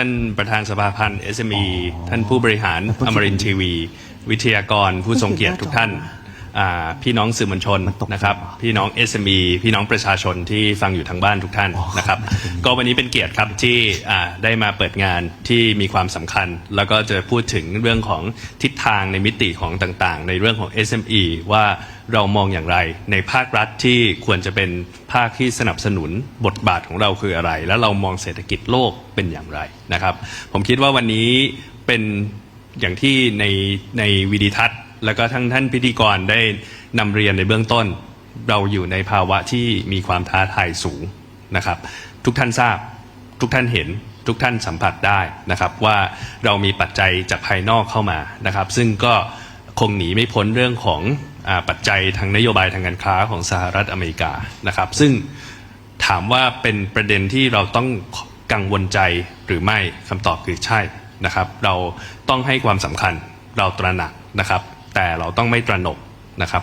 ท่านประธานสภาพันธ์ SME ท่านผู้บริหารอมรินทีวี วิทยากรผู้ทรงเกียรติทุกท่านอ่าพี่น้องสื่อมวลชนนะครับ พี่น้อง SME พี่น้องประชาชนที่ฟังอยู่ทางบ้านทุกท่านนะครับ ก็วันนี้เป็นเกียรติครับที่อ่าได้มาเปิดงานที่มีความสำคัญ แล้วก็จะพูดถึงเรื่องของทิศทางในมิติของต่างๆ ในเรื่องของ SME ว่า เรามองอย่างไร ในภาครัฐที่ควรจะเป็นภาคที่สนับสนุนบทบาทของเราคืออะไร แล้วเรามองเศรษฐกิจโลกเป็นอย่างไรนะครับ ผมคิดว่าวันนี้เป็นอย่างที่ในในวิดีทัศน์ แล้วก็ทั้งท่านพิธีกรได้นำเรียนในเบื้องต้น เราอยู่ในภาวะที่มีความท้าทายสูงนะครับ ทุกท่านทราบทุกท่านเห็นทุกท่านสัมผัสได้นะครับว่าเรามีปัจจัยจากภายนอกเข้ามานะครับ ซึ่งก็คงหนีไม่พ้นเรื่องของ ปัจจัยทางนโยบายทางการค้าของสหรัฐอเมริกานะครับ ซึ่งถามว่าเป็นประเด็นที่เราต้องกังวลใจหรือไม่คำตอบคือใช่นะครับ เราต้องให้ความสำคัญเราตระหนักนะครับ แต่เราต้องไม่ตระหนกนะครับ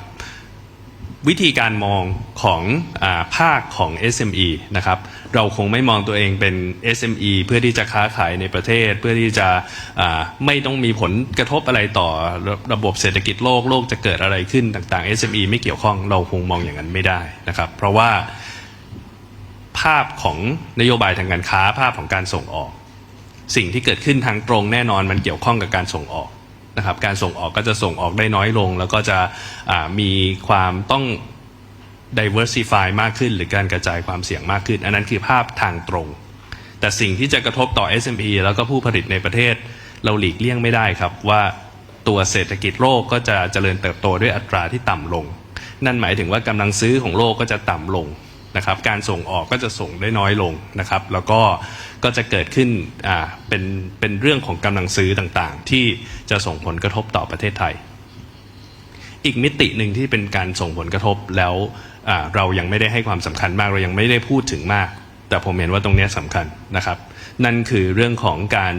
วิธีการมองของอภาคของ SME นะครับเราคงไม่มองตัวเองเป็น SME เพื่อที่จะค้าขายในประเทศ เพื่อที่จะไม่ต้องมีผลกระทบอะไรต่อระระบบเศรษฐกิจโลกโลกจะเกิดอะไรขึ้นต่างๆ SME ไม่เกี่ยวข้องเราคงมองอย่างนั้นไม่ได้นะครับเพราะว่าภาพของนโยบายทางการค้าภาพของการส่งออก สิ่งที่เกิดขึ้นทางตรงแน่นอนมันเกี่ยวข้องกับการส่งออก นะครับการส่งออกก็จะส่งออกได้น้อยลง แล้วก็จะมีความต้อง diversify มากขึ้น หรือการกระจายความเสี่ยงมากขึ้น อันนั้นคือภาพทางตรง แต่สิ่งที่จะกระทบต่อ S&P แล้วก็ผู้ผลิตในประเทศ เราหลีกเลี่ยงไม่ได้ครับว่าตัวเศรษฐกิจโลกก็จะเจริญเติบโตด้วยอัตราที่ต่ำลง นั่นหมายถึงว่ากำลังซื้อของโลกก็จะต่ำลง นะครับการส่งออกก็จะส่งได้น้อยลงนะครับ แล้วก็ก็จะเกิดขึ้นอ่าเป็นเป็นเรื่องของกำลังซื้อต่างๆ ที่จะส่งผลกระทบต่อประเทศไทย อีกมิติหนึ่งที่เป็นการส่งผลกระทบแล้วเรายังไม่ได้ให้ความสำคัญมากเรายังไม่ได้พูดถึงมาก แต่ผมเห็นว่าตรงนี้สำคัญนะครับ นั่นคือเรื่องของการ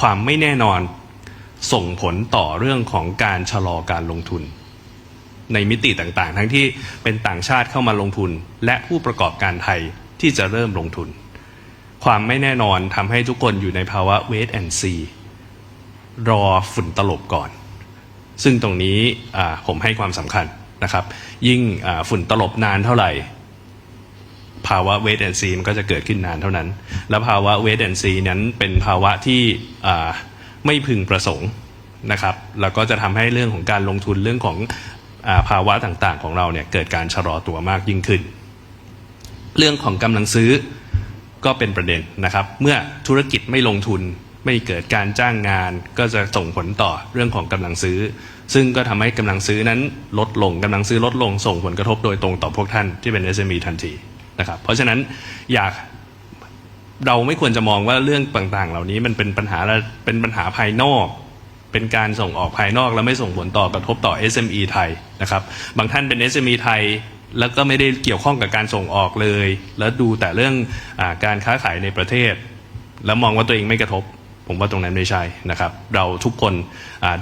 ความไม่แน่นอนส่งผลต่อเรื่องของการชะลอการลงทุน ในมิติต่างๆ ทั้งที่เป็นต่างชาติเข้ามาลงทุน และผู้ประกอบการไทยที่จะเริ่มลงทุน ความไม่แน่นอนทำให้ทุกคนอยู่ในภาวะ wait and see รอฝุ่นตลบก่อน ซึ่งตรงนี้ผมให้ความสำคัญนะครับ ยิ่งฝุ่นตลบนานเท่าไหร่ ภาวะ wait and see มันก็จะเกิดขึ้นนานเท่านั้น แล้วภาวะ wait and see นั้นเป็นภาวะที่ไม่พึงประสงค์นะครับแล้วก็จะทำให้เรื่องของการลงทุนเรื่องของ ภาวะต่างๆ ของเราเนี่ยเกิดการชะลอตัวมากยิ่งขึ้น เรื่องของกำลังซื้อก็เป็นประเด็นนะครับ เมื่อธุรกิจไม่ลงทุนไม่เกิดการจ้างงาน ก็จะส่งผลต่อเรื่องของกำลังซื้อ ซึ่งก็ทำให้กำลังซื้อนั้นลดลงกำลังซื้อลดลงส่งผลกระทบโดยตรงต่อพวกท่านที่เป็น SME ทันทีนะครับ เพราะฉะนั้นอยากเราไม่ควรจะมองว่าเรื่องต่างๆ เหล่านี้มันเป็นปัญหาเป็นปัญหาภายนอก เป็นการส่งออกภายนอก แล้วไม่ส่งผลต่อกระทบต่อ SME ไทยนะครับบางท่านเป็น SME ไทยแล้วก็ไม่ได้เกี่ยวข้องกับการส่งออกเลย แล้วดูแต่เรื่องอการค้าขายในประเทศ แล้วมองว่าตัวเองไม่กระทบ ผมว่าตรงนั้นไม่ใช่นะครับ เราทุกคน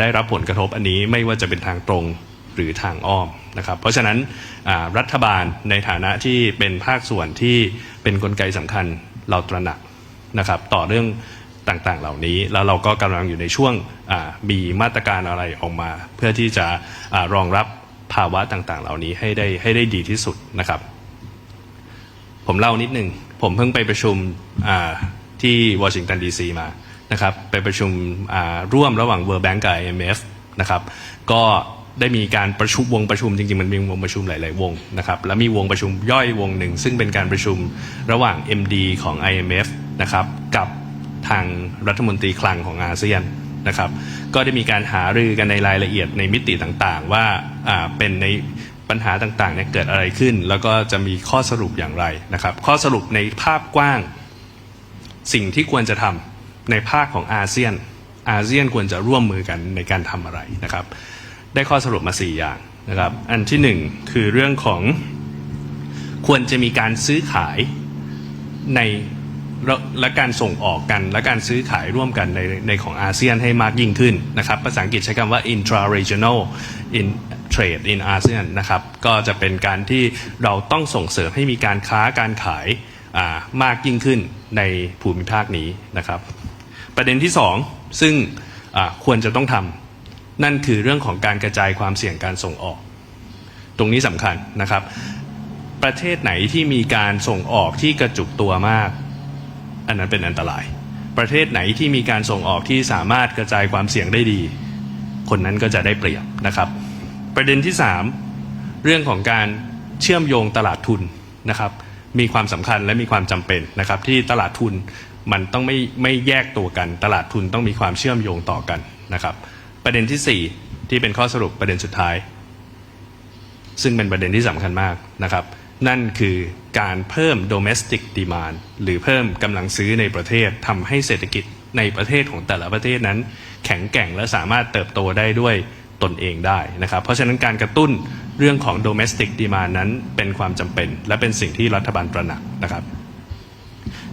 ได้รับผลกระทบอันนี้ไม่ว่าจะเป็นทางตรงหรือทางอ้อมนะครับ เพราะฉะนั้นรัฐบาลในฐานะที่เป็นภาคส่วนที่เป็นนกลไกสำคัญเราตระหนักนะครับ ต่อเรื่อง ต่างๆ เหล่านี้ แล้วเราก็กำลังอยู่ในช่วงมีมาตรการอะไรออกมา เพื่อที่จะอรองรับภาวะต่างๆ เหล่านี้ให้ได้ให้ได้ดีที่สุดนะครับ ผมเล่านิดหนึ่งผมเพิ่งไปประชุมที่วอชิงตันดีซีมานะครับไปประชุมร่วมระหว่าง World Bank กับ IMF นะครับก็ได้มีการประชุมวงประชุมจริงๆ มันมีวงประชุมหลาย ๆ วงนะครับแล้วมีวงประชุมย่อยวงหนึ่ง ซึ่งเป็นการประชุมระหว่าง MD ของ IMF นะครับกับ ทางรัฐมนตรีคลังของอาเซียนนะครับ ก็ได้มีการหารือกันในรายละเอียดในมิติต่างๆ ว่าเป็นในปัญหาต่างๆเนี่ยเกิดอะไรขึ้น แล้วก็จะมีข้อสรุปอย่างไรนะครับ ข้อสรุปในภาพกว้างสิ่งที่ควรจะทำในภาคของอาเซียน อาเซียนควรจะร่วมมือกันในการทำอะไรนะครับ ได้ข้อสรุปมา 4 อย่างนะครับ อันที่ 1 คือเรื่องของควรจะมีการซื้อขายใน และและการส่งออกกันและการซื้อขายร่วมกันในในของอาเซียนให้มากยิ่งขึ้นนะครับ ภาษาอังกฤษใช้คำว่า intra regional in trade in ASEAN นะครับ ก็จะเป็นการที่เราต้องส่งเสริมให้มีการค้าการขายามากยิ่งขึ้นในภูมิภาคนี้นะครับ ประเด็นที่สองซึ่งควรจะต้องทำนั่นคือเรื่องของการกระจายความเสี่ยงการส่งออก ตรงนี้สำคัญนะครับ ประเทศไหนที่มีการส่งออกที่กระจุกตัวมาก อันนั้นเป็นอันตราย ประเทศไหนที่มีการส่งออกที่สามารถกระจายความเสี่ยงได้ดี คนนั้นก็จะได้เปรียบนะครับ ประเด็นที่ 3 เรื่องของการเชื่อมโยงตลาดทุนนะครับมีความสำคัญและมีความจำเป็นนะครับ ที่ตลาดทุนมันต้องไม่ไม่แยกตัวกัน ตลาดทุนต้องมีความเชื่อมโยงต่อกันนะครับ ประเด็นทีสี่4 ที่เป็นข้อสรุปประเด็นสุดท้าย ซึ่งเป็นประเด็นที่สำคัญมากนะครับ นั่นคือการเพิ่ม domestic demand หรือเพิ่มกำลังซื้อในประเทศทำให้เศรษฐกิจในประเทศของแต่ละประเทศนั้น แข็งแกร่งและสามารถเติบโตได้ด้วยตนเองได้นะครับ เพราะฉะนั้นการกระตุ้นเรื่องของ domestic demand นั้นเป็นความจำเป็น และเป็นสิ่งที่รัฐบาลตระหนักนะครับ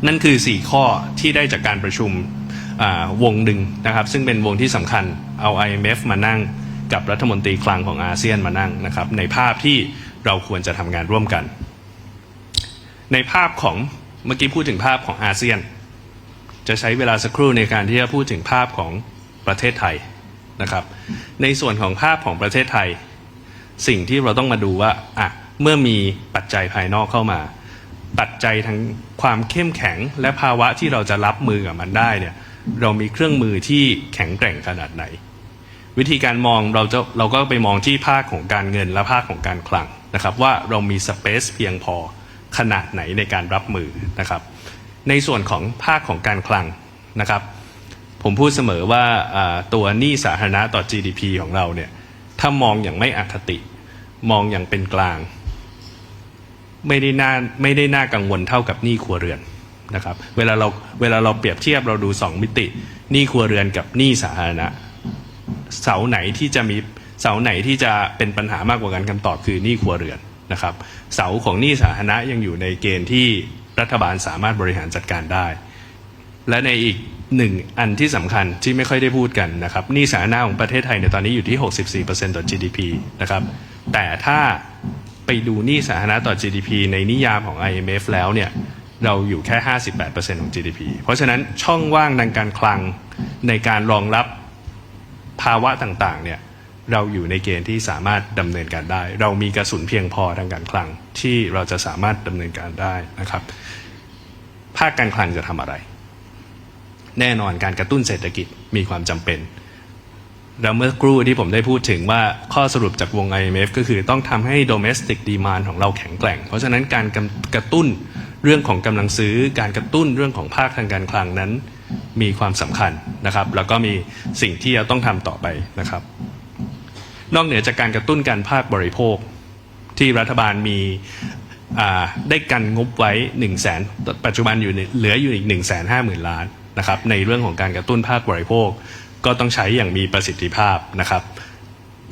นั่นคือ 4 ข้อที่ได้จากการประชุมวงหนึ่งนะครับ ซึ่งเป็นวงที่สำคัญเอา IMF มานั่งกับรัฐมนตรีคลังของอาเซียนมานั่งนะครับ ในภาพที่ เราควรจะทำงานร่วมกัน ในภาพของเมื่อกี้พูดถึงภาพของอาเซียน จะใช้เวลาสักครู่ในการที่จะพูดถึงภาพของประเทศไทยนะครับ ในส่วนของภาพของประเทศไทย สิ่งที่เราต้องมาดูว่าอะเมื่อมีปัจจัยภายนอกเข้ามา ปัจจัยทางความเข้มแข็งและภาวะที่เราจะรับมือกับมันได้เนี่ยเรามีเครื่องมือที่แข็งแกร่งขนาดไหน วิธีการมองเราจะเราก็ไปมองที่ภาคของการเงินและภาคของการคลัง นะครับว่าเรามีสเปซเพียงพอขนาดไหนในการรับมือนะครับ ในส่วนของภาคของการคลังนะครับ ผมพูดเสมอว่าตัวหนี้สาธารณะต่อ GDP ของเราเนี่ยถ้ามองอย่างไม่อคติ มองอย่างเป็นกลาง ไม่ได้น่าไม่ได้น่ากังวลเท่ากับหนี้ครัวเรือนนะครับเวลาเราเวลาเราเปรียบเทียบเราดูสองมิติหนี้ครัวเรือนกับหนี้สาธารณะเสาไหนที่จะมี เสาไหนที่จะเป็นปัญหามากกว่ากันคำตอบคือหนี้ครัวเรือนนะครับ เสาของหนี้สาธารณะยังอยู่ในเกณฑ์ที่รัฐบาลสามารถบริหารจัดการได้ และในอีกหนึ่งอันที่สำคัญที่ไม่ค่อยได้พูดกันนะครับหนี้สาธารณะของประเทศไทยในตอนนี้อยู่ที่ 64%ต่อ GDP นะครับ แต่ถ้าไปดูหนี้สาธารณะต่อ GDP ในนิยามของ IMF แล้วเนี่ยเราอยู่แค่ 58%ของ GDP เพราะฉะนั้นช่องว่างทางการคลังในการรองรับภาวะต่างๆเนี่ย เราอยู่ในเกณฑ์ที่สามารถดำเนินการได้ เรามีกระสุนเพียงพอทางการคลังที่เราจะสามารถดำเนินการได้นะครับ ภาคการคลังจะทำอะไร แน่นอนการกระตุ้นเศรษฐกิจมีความจำเป็นแล้วเมื่อครู่ที่ผมได้พูดถึงว่าข้อสรุปจากวง IMF ก็คือต้องทำให้ domestic demand ของเราแข็งแกร่ง เพราะฉะนั้นการกำกระตุ้นเรื่องของกำลังซื้อ การกระตุ้นเรื่องของภาคทางการคลังนั้นมีความสำคัญนะครับ แล้วก็มีสิ่งที่เราต้องทำต่อไปนะครับ นอกเหนือจากการกระตุ้นการภาคบริโภค ที่รัฐบาลมีได้กันงบไว้1นึ่งแสนปัจจุบันอยู่เหลืออยู่อีก1นึ่งแสนห้าหมื่นล้านนะครับในเรื่องของการกระตุ้นภาคบริโภค ก็ต้องใช้อย่างมีประสิทธิภาพนะครับ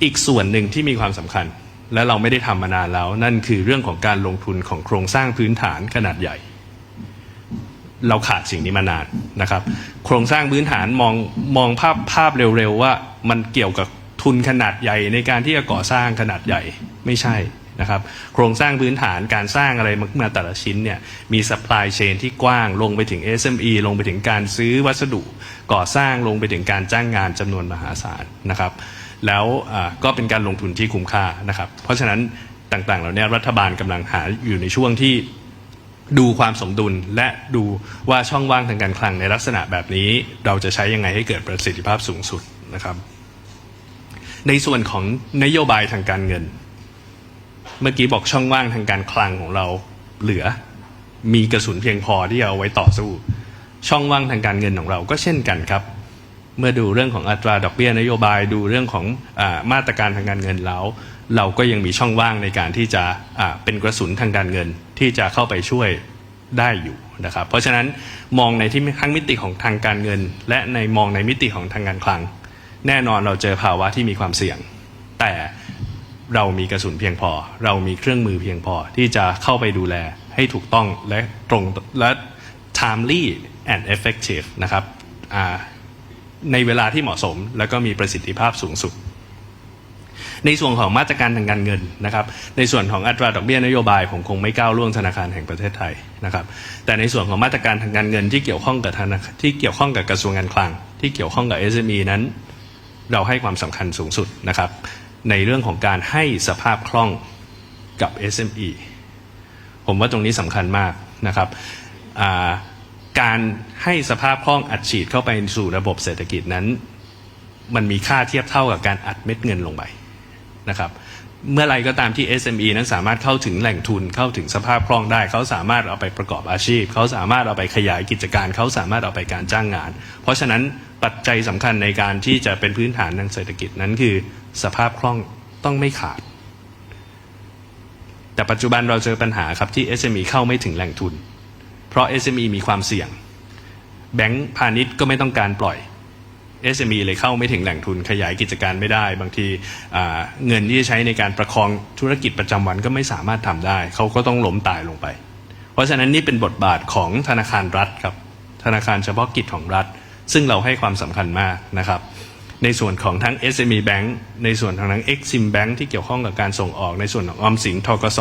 อีกส่วนหนึ่งที่มีความสำคัญ และเราไม่ได้ทำมานานแล้ว นั่นคือเรื่องของการลงทุนของโครงสร้างพื้นฐานขนาดใหญ่ เราขาดสิ่งนี้มานานนะครับ โครงสร้างพื้นฐานมองมองภาพภาพเร็วๆว่ามันเกี่ยวกับ ทุนขนาดใหญ่ในการที่จะก่อสร้างขนาดใหญ่ไม่ใช่นะครับ โครงสร้างพื้นฐานการสร้างอะไรมาแต่ละชิ้นเนี่ยมี supply chain ที่กว้างลงไปถึง SME ลงไปถึงการซื้อวัสดุก่อสร้างลงไปถึงการจ้างงานจำนวนมหาศาลนะครับ แล้วก็เป็นการลงทุนที่คุ้มค่านะครับ เพราะฉะนั้นต่างๆเหล่านี้รัฐบาลกำลังหาอยู่ในช่วงที่ดูความสมดุลและดูว่าช่องว่างทางการคลังในลักษณะแบบนี้ เราจะใช้ยังไงให้เกิดประสิทธิภาพสูงสุดนะครับ ในส่วนของนโยบายทางการเงิน เมื่อกี้บอกช่องว่างทางการคลังของเราเหลือ มีกระสุนเพียงพอที่จะเอาไว้ต่อสู้ ช่องว่างทางการเงินของเราก็เช่นกันครับ เมื่อดูเรื่องของอัตราดอกเบี้ยนโยบายดูเรื่องของอมาตรการทางการเงินแล้ว เราก็ยังมีช่องว่างในการที่จะอ่าเป็นกระสุนทางการเงินที่จะเข้าไปช่วยได้อยู่นะครับเพราะฉะนั้นมองในที่ทั้งมิติของทางการเงิน และในมองในมิติของทางการคลัง แน่นอนเราเจอภาวะที่มีความเสี่ยง แต่เรามีกระสุนเพียงพอ เรามีเครื่องมือเพียงพอที่จะเข้าไปดูแลให้ถูกต้องและตรงและ timely and effective นะครับในเวลาที่เหมาะสม แล้วก็มีประสิทธิภาพสูงสุด ในส่วนของมาตรการทางการเงินนะครับ ในส่วนของอัตราดอกเบี้ยนโยบายผมคงไม่ก้าวล่วงธนาคารแห่งประเทศไทยนะครับ แต่ในส่วนของมาตรการทางการเงินที่เกี่ยวข้องกับธนาที่เกี่ยวข้องกับกระทรวงการคลัง ที่เกี่ยวข้องกับ SME นั้น เราให้ความสำคัญสูงสุดนะครับ ในเรื่องของการให้สภาพคล่องกับ SME ผมว่าตรงนี้สำคัญมากนะครับการให้สภาพคล่องอัดฉีดเข้าไปสู่ระบบเศรษฐกิจนั้น มันมีค่าเทียบเท่ากับการอัดเม็ดเงินลงไปนะครับ เมื่อไรก็ตามที่ SME นั้นสามารถเข้าถึงแหล่งทุนเข้าถึงสภาพคล่องได้ เขาสามารถเอาไปประกอบอาชีพ เขาสามารถเอาไปขยายกิจการ เขาสามารถเอาไปการจ้างงาน เพราะฉะนั้น ปัจจัยสำคัญในการที่จะเป็นพื้นฐานทางเศรษฐกิจนั้นคือ สภาพคล่องต้องไม่ขาด แต่ปัจจุบันเราเจอปัญหาครับที่ SME เข้าไม่ถึงแหล่งทุน เพราะ SME มีความเสี่ยง แบงก์พาณิชย์ก็ไม่ต้องการปล่อย SME เลยเข้าไม่ถึงแหล่งทุนขยายกิจการไม่ได้ บางทีเงินที่จะใช้ในการประคองธุรกิจประจำวันก็ไม่สามารถทำได้ เขาก็ต้องล้มตายลงไป เพราะฉะนั้นนี่เป็นบทบาทของธนาคารรัฐครับธนาคารเฉพาะกิจของรัฐ ซึ่งเราให้ความสำคัญมากนะครับ ในส่วนของทั้ง SME Bank ในส่วนของทั้ง Exim Bank ที่เกี่ยวข้องกับการส่งออก ในส่วนของออมสินทกส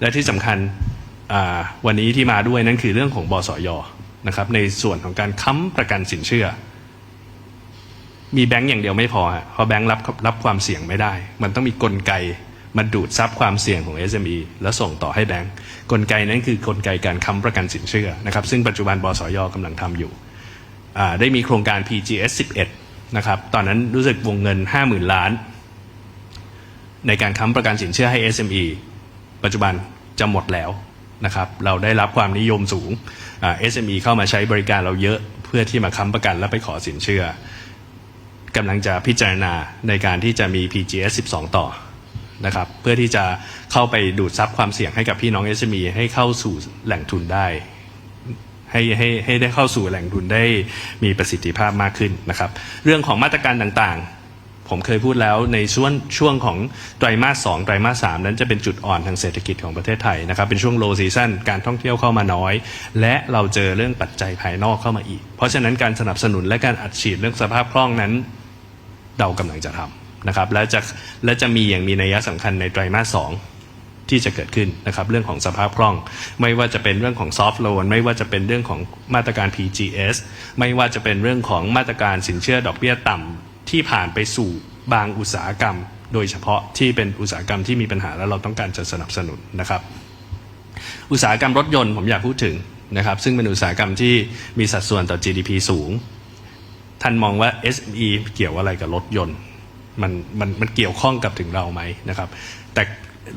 และที่สำคัญวันนี้ที่มาด้วยนั่นคือเรื่องของบสยนะครับในส่วนของการค้ำประกันสินเชื่อ มีแบงก์อย่างเดียวไม่พอเพราะแบงก์รับรับความเสี่ยงไม่ได้ มันต้องมีกลไกมาดูดซับความเสี่ยงของ SME แล้วส่งต่อให้แบงก์กลไกนั้นคือกลไกการค้ำประกันสินเชื่อนะครับซึ่งปัจจุบันบสยกำลังทำอยู่ ได้มีโครงการ PGS 11 นะครับ ตอนนั้นรู้สึกวงเงิน 50,000 ล้าน ในการค้ำประกันสินเชื่อให้ SME ปัจจุบันจะหมดแล้วนะครับ เราได้รับความนิยมสูง SME เข้ามาใช้บริการเราเยอะเพื่อที่มาค้ำประกันแล้วไปขอสินเชื่อกำลังจะพิจารณาในการที่จะมี PGS 12 ต่อนะครับ เพื่อที่จะเข้าไปดูดซับความเสี่ยงให้กับพี่น้อง SME ให้เข้าสู่แหล่งทุนได้ ให้ให้ให้ได้เข้าสู่แหล่งทุนได้มีประสิทธิภาพมากขึ้นนะครับ เรื่องของมาตรการต่างๆ ผมเคยพูดแล้วในช่วงช่วงของไตรมาสสองไตรมาสสามนั้นจะเป็นจุดอ่อนทางเศรษฐกิจของประเทศไทยนะครับ เป็นช่วง low season การท่องเที่ยวเข้ามาน้อย และเราเจอเรื่องปัจจัยภายนอกเข้ามาอีก เพราะฉะนั้นการสนับสนุนและการอัดฉีดเรื่องสภาพคล่องนั้นเรากำลังจะทำนะครับและจะและจะมีอย่างมีนัยสำคัญในไตรมาสสอง ที่จะเกิดขึ้นนะครับเรื่องของสภาพคล่อง ไม่ว่าจะเป็นเรื่องของซอฟท์โลนไม่ว่าจะเป็นเรื่องของมาตรการ PGS ไม่ว่าจะเป็นเรื่องของมาตรการสินเชื่อดอกเบี้ยต่ำที่ผ่านไปสู่บางอุตสาหกรรม โดยเฉพาะที่เป็นอุตสาหกรรมที่มีปัญหาแล้วเราต้องการจะสนับสนุนนะครับ อุตสาหกรรมรถยนต์ผมอยากพูดถึงนะครับ ซึ่งเป็นอุตสาหกรรมที่มีสัดส่วนต่อ GDP สูง ท่านมองว่า SME เกี่ยวอะไรกับรถยนต์มันมันมันเกี่ยวข้องกับถึงเราไหมนะครับ แต่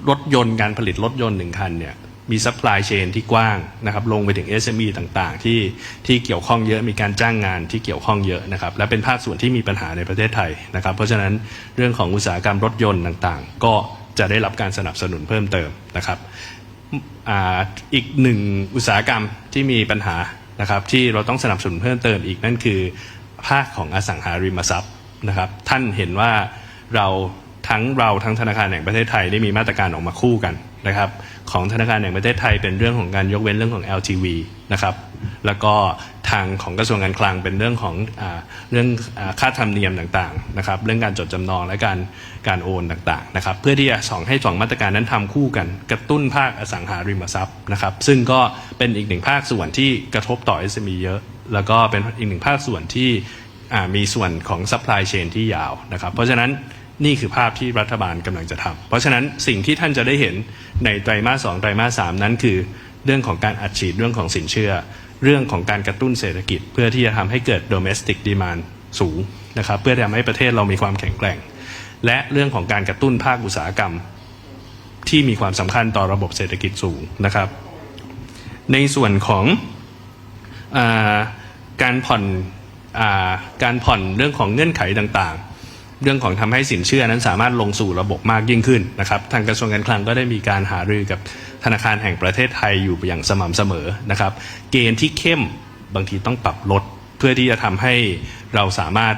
รถยนต์การผลิตรถยนต์หนึ่งคันเนี่ยมีซัพพลายเชนที่กว้างนะครับลงไปถึง SME ต่างๆ ที่ที่เกี่ยวข้องเยอะมีการจ้างงานที่เกี่ยวข้องเยอะนะครับและเป็นภาคส่วนที่มีปัญหาในประเทศไทยนะครับ เพราะฉะนั้นเรื่องของอุตสาหกรรมรถยนต์ต่างๆ ก็จะได้รับการสนับสนุนเพิ่มเติมนะครับออีกหนึ่งอุตสาหกรรมที่มีปัญหานะครับที่เราต้องสนับสนุนเพิ่มเติมอีกนั่นคือภาคของอสังหาริมทรัพย์นะครับท่านเห็นว่าเรา ทั้งเราทั้งธนาคารแห่งประเทศไทยได้มีมาตรการออกมาคู่กันนะครับ ของธนาคารแห่งประเทศไทยเป็นเรื่องของการยกเว้นเรื่องของ LTV นะครับแล้วก็ทางของกระทรวงการคลังเป็นเรื่องของอเรื่องอค่าธรรมเนียมต่างๆนะครับ เรื่องการจดจำนองและการการโอนต่างๆนะครับ เพื่อที่จะสองให้สองมาตรการนั้นทำคู่กัน กระตุ้นภาคอสังหาริมทรัพย์นะครับ ซึ่งก็เป็นอีกหนึ่งภาคส่วนที่กระทบต่อ SME เยอะ แล้วก็เป็นอีกหนึ่งภาคส่วนที่มีส่วนของ supply chain ที่ยาวนะครับ เพราะฉะนั้น นี่คือภาพที่รัฐบาลกำลังจะทำเพราะฉะนั้นสิ่งที่ท่านจะได้เห็นในไตรมาสสองไตรมาสสามนั้นคือ เรื่องของการอัดฉีดเรื่องของสินเชื่อ เรื่องของการกระตุ้นเศรษฐกิจ เพื่อที่จะทำให้เกิด domestic demand สูงนะครับเพื่อทำให้ประเทศเรามีความแข็งแกร่ง และเรื่องของการกระตุ้นภาคอุตสาหกรรม ที่มีความสำคัญต่อระบบเศรษฐกิจสูงนะครับ ในส่วนของอาการผ่อนอาการผ่อนเรื่องของเงื่อนไขต่างๆ เรื่องของทำให้สินเชื่อนั้นสามารถลงสู่ระบบมากยิ่งขึ้นนะครับทางกระทรวงการคลังก็ได้มีการหารือกับธนาคารแห่งประเทศไทยอยู่อย่างสม่ำเสมอนะครับ เกณฑ์ที่เข้มบางทีต้องปรับลด เพื่อที่จะทำให้เราสามารถ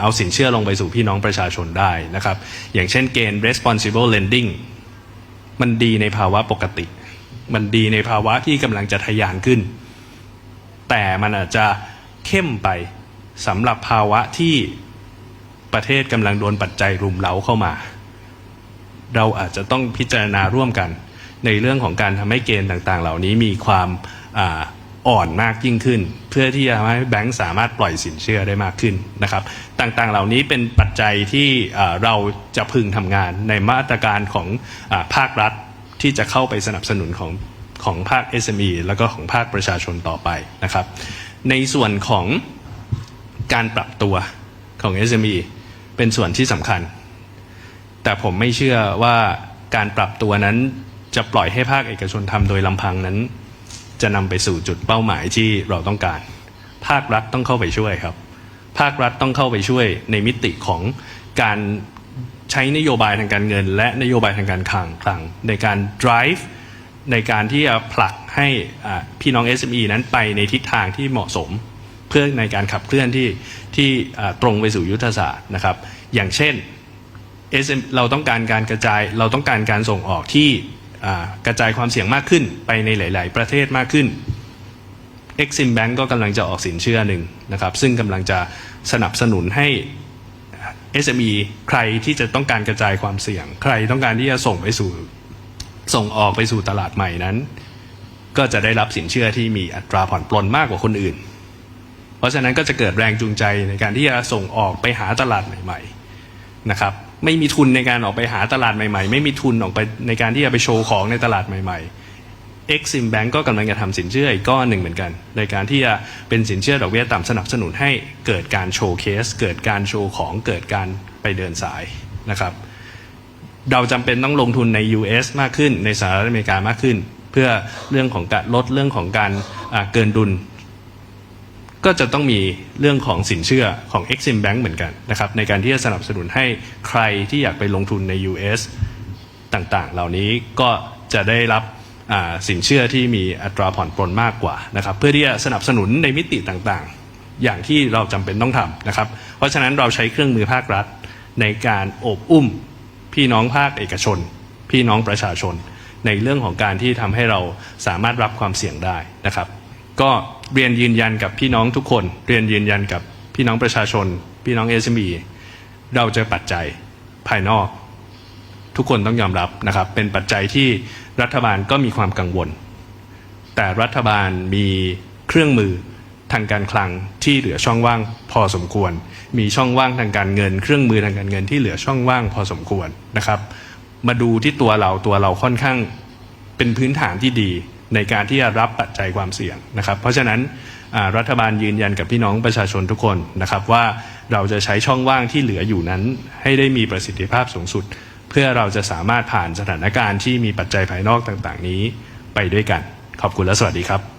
เอาสินเชื่อลงไปสู่พี่น้องประชาชนได้นะครับ อย่างเช่นเกณฑ์ responsible lending มันดีในภาวะปกติ มันดีในภาวะที่กำลังจะทะยานขึ้น แต่มันอาจจะเข้มไปสำหรับภาวะที่ ประเทศกำลังโดนปัจจัยรุมเร้าเข้ามา เราอาจจะต้องพิจารณาร่วมกัน ในเรื่องของการทำให้เกณฑ์ต่าง ๆ เหล่านี้มีความอ่อนมากยิ่งขึ้น เพื่อที่จะทำให้แบงก์สามารถปล่อยสินเชื่อได้มากขึ้นนะครับ ต่างๆเหล่านี้เป็นปัจจัยที่เราจะพึงทำงานในมาตรการของอภาครัฐที่จะเข้าไปสนับสนุนของของภาค SME แล้วก็ของภาคประชาชนต่อไปนะครับ ในส่วนของการปรับตัวของ SME เป็นส่วนที่สำคัญ แต่ผมไม่เชื่อว่าการปรับตัวนั้นจะปล่อยให้ภาคเอกชนทำโดยลำพังนั้น จะนำไปสู่จุดเป้าหมายที่เราต้องการ ภาครัฐต้องเข้าไปช่วยครับ ภาครัฐต้องเข้าไปช่วยในมิติของการใช้นโยบายทางการเงิน และนโยบายทางการคลังคลังในการ drive ในการที่จะผลักให้พี่น้อง SME นั้นไปในทิศทางที่เหมาะสม พื่อในการขับเคลื่อนที่ที่ตรงไปสู่ยุทธศาสตร์นะครับ อย่างเช่น SM เราต้องการการกระจายเราต้องการการส่งออกที่กระจายความเสี่ยงมากขึ้นไปในหลาย ๆ ประเทศมากขึ้น Exim Bank ก็กำลังจะออกสินเชื่อหนึ่งนะครับ ซึ่งกำลังจะสนับสนุนให้ SME ใครที่จะต้องการกระจายความเสี่ยง ใครต้องการที่จะส่งไปสู่ส่งออกไปสู่ตลาดใหม่นั้น ก็จะได้รับสินเชื่อที่มีอัตราผ่อนปลนมากกว่าคนอื่น เพราะฉะนั้นก็จะเกิดแรงจูงใจในการที่จะส่งออกไปหาตลาดใหม่ๆนะครับไม่มีทุนในการออกไปหาตลาดใหม่ๆ ไม่มีทุนออกไปในการที่จะไปโชว์ของในตลาดใหม่ๆ Exim Bank ก็กำลังจะทำสินเชื่ออีกก้อนหนึ่งเหมือนกัน ในการที่จะเป็นสินเชื่อดอกเบี้ยต่ำสนับสนุนให้เกิดการโชว์เคส เกิดการโชว์ของเกิดการไปเดินสายนะครับเราจำเป็นต้องลงทุนใน US มากขึ้นในสหรัฐอเมริกามากขึ้น เพื่อเรื่องของการลดเรื่องของการเกินดุล ก็จะต้องมีเรื่องของสินเชื่อของ Exim Bank เหมือนกันนะครับในการที่จะสนับสนุนให้ใครที่อยากไปลงทุนใน US ต่างๆ เหล่านี้ก็จะได้รับสินเชื่อที่มีอัตราผ่อนปลนมากกว่านะครับเพื่อที่จะสนับสนุนในมิติต่างๆ อย่างที่เราจำเป็นต้องทำนะครับ เพราะฉะนั้นเราใช้เครื่องมือภาครัฐในการโอบอุ้มพี่น้องภาคเอกชน พี่น้องประชาชน ในเรื่องของการที่ทำให้เราสามารถรับความเสี่ยงได้นะครับ ก็ เรียนยืนยันกับพี่น้องทุกคน เรียนยืนยันกับพี่น้องประชาชน พี่น้อง SME เราเจอปัจจัยภายนอก ทุกคนต้องยอมรับนะครับ เป็นปัจจัยที่รัฐบาลก็มีความกังวล แต่รัฐบาลมีเครื่องมือทางการคลังที่เหลือช่องว่างพอสมควร มีช่องว่างทางการเงิน เครื่องมือทางการเงินที่เหลือช่องว่างพอสมควรนะครับ มาดูที่ตัวเราตัวเราค่อนข้างเป็นพื้นฐานที่ดี ในการที่จะรับปัจจัยความเสี่ยงนะครับ เพราะฉะนั้นรัฐบาลยืนยันกับพี่น้องประชาชนทุกคนนะครับว่าเราจะใช้ช่องว่างที่เหลืออยู่นั้น ให้ได้มีประสิทธิภาพสูงสุด เพื่อเราจะสามารถผ่านสถานการณ์ที่มีปัจจัยภายนอกต่าง ๆ นี้ไปด้วยกัน ขอบคุณและสวัสดีครับ